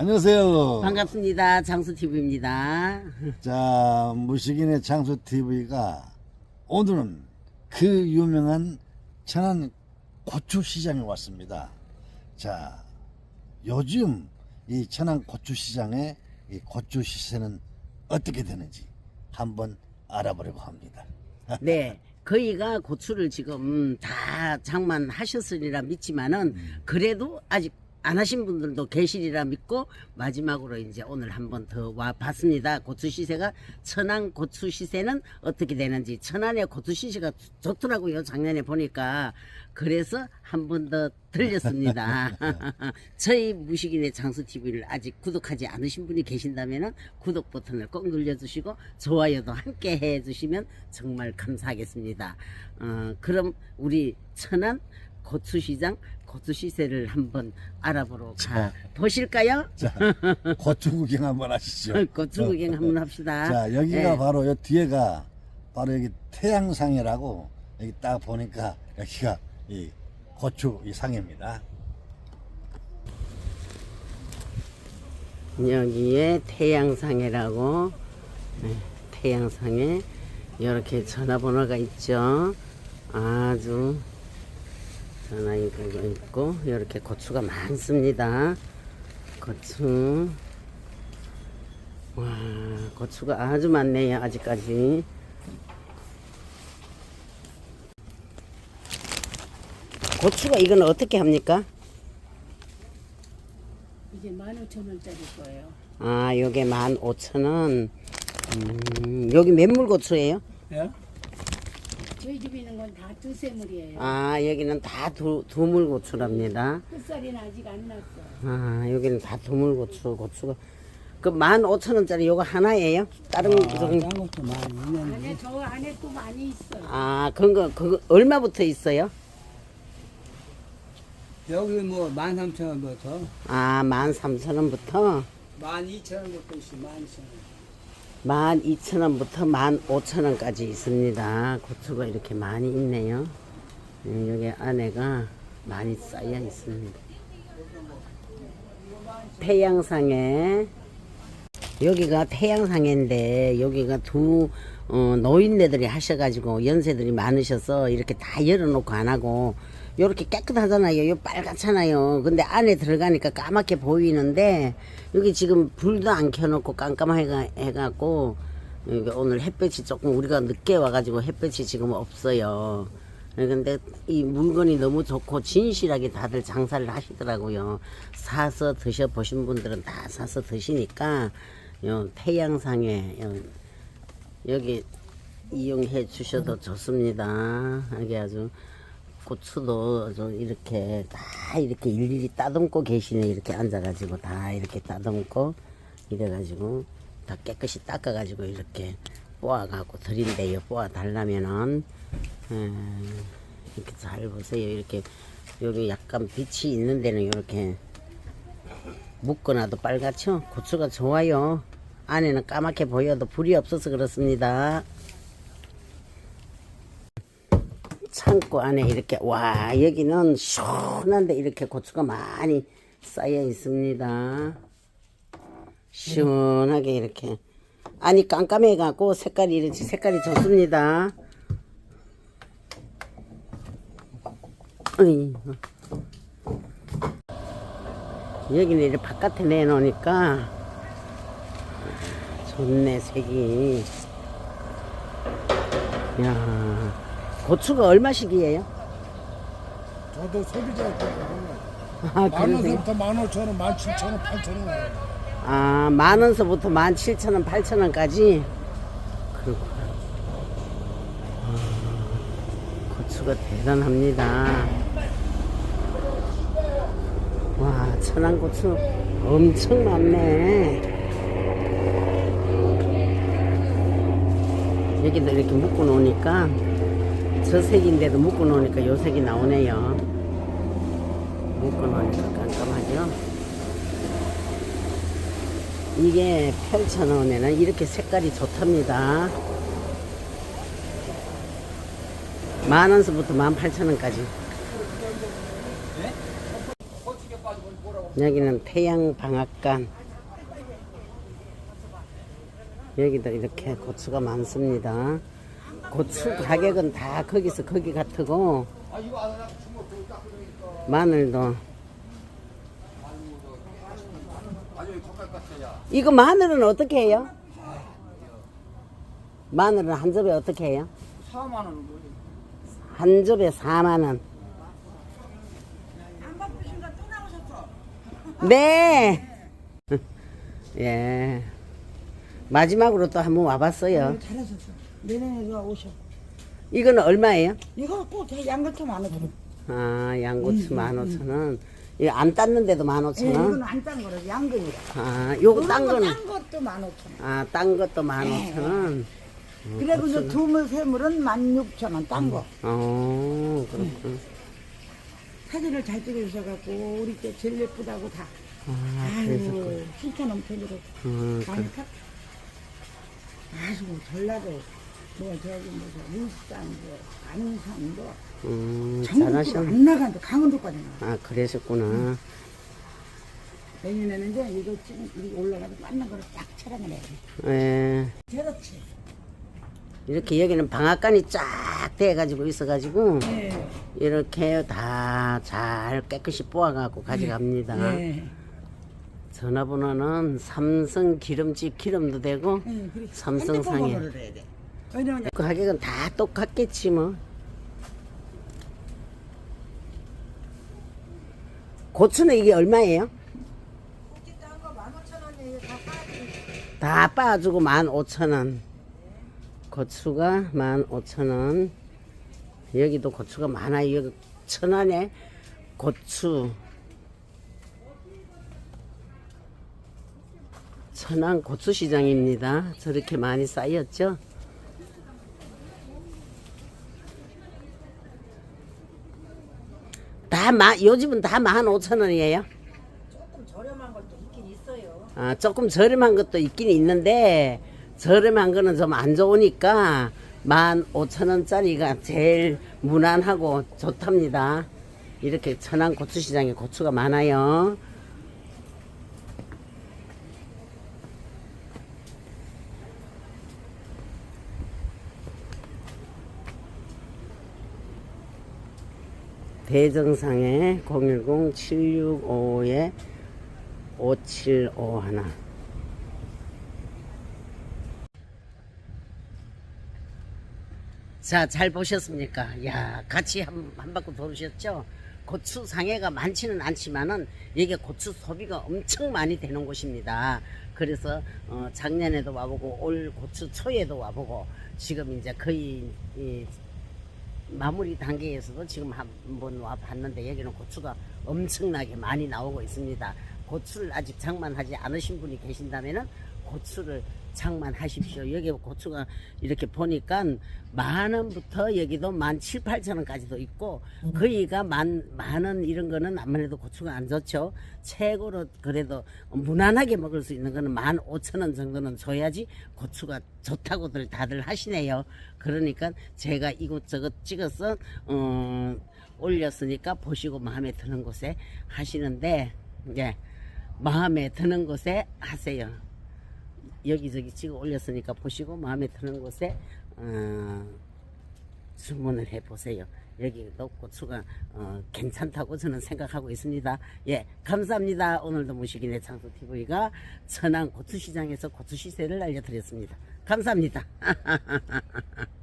안녕하세요. 반갑습니다. 장수TV입니다. 자, 무식인의 장수TV가 오늘은 그 유명한 천안 고추 시장에 왔습니다. 자, 요즘 이 천안 고추 시장의 이 고추 시세는 어떻게 되는지 한번 알아보려고 합니다. 네. 거의가 고추를 지금 다 장만하셨으리라 믿지만은 그래도 아직 안 하신 분들도 계시리라 믿고 마지막으로 이제 오늘 한번 더 와 봤습니다. 고추 시세가 천안 고추 시세는 어떻게 되는지 천안의 고추 시세가 좋더라고요. 작년에 보니까 그래서 한 번 더 들렸습니다. 저희 무식인의 장수 TV를 아직 구독하지 않으신 분이 계신다면은 구독 버튼을 꼭 눌러주시고 좋아요도 함께 해주시면 정말 감사하겠습니다. 어, 그럼 우리 천안 고추시장 고추 시세를 한번 알아보러 가 보실까요? 자, 고추 구경 한번 하시죠. 고추 구경 한번 합시다. 자, 여기가 네. 바로 요 뒤에가 바로 여기 태양상이라고 여기 딱 보니까 여기가 이 고추 이 상입니다. 여기에 태양상해라고 네, 태양상에 이렇게 전화번호가 있죠. 아주 전화기가 있고 이렇게 고추가 많습니다. 고추 와 고추가 아주 많네요. 아직까지 고추가 이건 어떻게 합니까? 이게 15,000원짜리 거예요. 아, 요게 만 오천 원. 음, 여기 맨물고추예요? 예? 저희 집에 있는 건 다 두세물이에요. 아, 여기는 다 두, 두물고추랍니다. 끝살이는 아직 안 났어. 아, 여기는 다 두물고추, 고추가. 그만 오천 원짜리 요거 하나예요? 다른 좀, 것도 많이 있는데. 안에 저 안에 또 많이 있어. 아, 그런 거, 그거 얼마부터 있어요? 여기 뭐 13,000원부터 아, 만 삼천 원부터 12,000원부터 있어 12,000원. 만 이천 원부터 만 오천 원까지 있습니다. 고추가 이렇게 많이 있네요. 음, 여기 안에가 많이 쌓여 있습니다. 태양상에 여기가 태양상인데 여기가 두 어, 노인네들이 하셔가지고 연세들이 많으셔서 이렇게 다 열어놓고 안 하고 이렇게 깨끗하잖아요. 요 빨갛잖아요. 근데 안에 들어가니까 까맣게 보이는데 여기 지금 불도 안 켜놓고 깜깜해 해갖고 여기 오늘 햇볕이 조금 우리가 늦게 와가지고 햇볕이 지금 없어요. 근데 이 물건이 너무 좋고 진실하게 다들 장사를 하시더라고요. 사서 드셔 보신 분들은 다 사서 드시니까 요 태양상에 요 여기 이용해 주셔도 좋습니다. 여기 아주 고추도 아주 이렇게 다 이렇게 일일이 따듬고 계시네. 이렇게 앉아가지고 다 이렇게 따듬고 이래가지고 다 깨끗이 닦아가지고 이렇게 뽑아갖고 드린대요. 뽑아 달라면은 에, 이렇게 잘 보세요. 이렇게 여기 약간 빛이 있는 데는 이렇게 묶어놔도 빨갛죠? 고추가 좋아요. 안에는 까맣게 보여도 불이 없어서 그렇습니다. 창고 안에 이렇게 와 여기는 시원한데 이렇게 고추가 많이 쌓여 있습니다. 시원하게 이렇게 아니 깜깜해 갖고 색깔이 이렇게 색깔이 좋습니다. 어이. 여기는 이렇게 바깥에 내놓으니까 좋네 색이. 야 고추가 얼마씩이에요? 저도 소비자한테 아, 만 그러세요? 원부터 만 오천 원, 만 칠천 원, 팔천 원. 아, 만 원서부터 만 칠천 원, 팔천 원까지? 그렇구나. 아, 고추가 대단합니다. 와, 천안 고추 엄청 많네. 여기도 이렇게 묶어 놓으니까 저 색인데도 묶어 놓으니까 요 색이 나오네요. 묶어 놓으니까 깜깜하죠? 이게 펼쳐 놓으면은 이렇게 색깔이 좋답니다. 만 원서부터 만 팔천 원까지. 여기는 태양방앗간. 여기도 이렇게 고추가 많습니다. 고추 가격은 다 거기서 거기 같고, 마늘도. 이거 마늘은 어떻게 해요? 마늘은 한 접에 어떻게 해요? 4만 원은 뭐지? 한 접에 4만 원. 네. 예. 마지막으로 또 한번 와봤어요. 잘하셨어. 내년에도 오셔. 이거는 얼마예요? 이거 꼭 양같이 만 오천. 아, 양고추 15,000원. 이거 안 땄는데도 예, 15,000원. 이거는 안딴 거라 양근이라. 아, 요거 딴 거는 딴 것도 만 오천 원. 아, 딴 것도 15,000원. 그리고 이제 두물 세물은 만 육천 원. 딴 거. 어, 그렇구나. 사진을 잘 찍어주셔갖고 우리 때 제일 예쁘다고 다. 아, 그래서 아유, 칭찬 엄청으로 음, 그, 많이 탔. 아주 전라도 뭐 저기 뭐 울산도 안산도 음, 전국으로. 안 나간다 강원도까지 나. 아, 그러셨구나. 내년에는 이제 이거 올라가서 맞는 거를 딱 촬영을 해야 돼. 예. 그렇지. 이렇게 여기는 방앗간이 쫙 돼가지고 있어가지고 네. 이렇게 다 잘 깨끗이 뽑아갖고 가져갑니다. 네. 전화번호는 삼성 기름집 기름도 되고 네. 삼성상에 핸드폰 번호를 해야 돼. 왜냐면 그 가격은 다 똑같겠지 뭐. 고추는 이게 얼마예요? 다 빠지고 만 오천 원. 고추가 만 오천 원. 여기도 고추가 많아요. 여기 천안에 고추. 천안 고추시장입니다. 저렇게 많이 쌓였죠? 다 마, 요즘은 다만 오천 원이에요. 조금 저렴한 것도 있긴 있어요. 아, 조금 저렴한 것도 있긴 있는데, 저렴한 거는 좀 안 좋으니까, 만 오천 원짜리가 제일 무난하고 좋답니다. 이렇게 천안 고추시장에 고추가 많아요. 대정상에 010-765에 5751 자, 잘 보셨습니까? 야, 같이 한, 한 바퀴 돌으셨죠? 고추 상해가 많지는 않지만은 이게 고추 소비가 엄청 많이 되는 곳입니다. 그래서 어, 작년에도 와보고 올 고추 초에도 와보고 지금 이제 거의 이 마무리 단계에서도 지금 한번 와 봤는데 여기는 고추가 엄청나게 많이 나오고 있습니다. 고추를 아직 장만하지 않으신 분이 계신다면은 고추를 장만하십시오. 여기 고추가 이렇게 보니까 만 원부터 여기도 만 칠, 팔천 원까지도 있고 거의가 만, 만원 이런 거는 아무래도 고추가 안 좋죠. 최고로 그래도 무난하게 먹을 수 있는 거는 만 오천 원 정도는 줘야지 고추가 좋다고들 다들 하시네요. 그러니까 제가 이곳저곳 찍어서 어, 올렸으니까 보시고 마음에 드는 곳에 하시는데 예, 마음에 드는 곳에 하세요. 여기저기 찍어 올렸으니까 보시고 마음에 드는 곳에 어, 주문을 해 보세요. 여기도 고추가 어, 괜찮다고 저는 생각하고 있습니다. 예, 감사합니다. 오늘도 무식인의 창수 TV가 천안 고추시장에서 고추 시세를 알려드렸습니다. 감사합니다.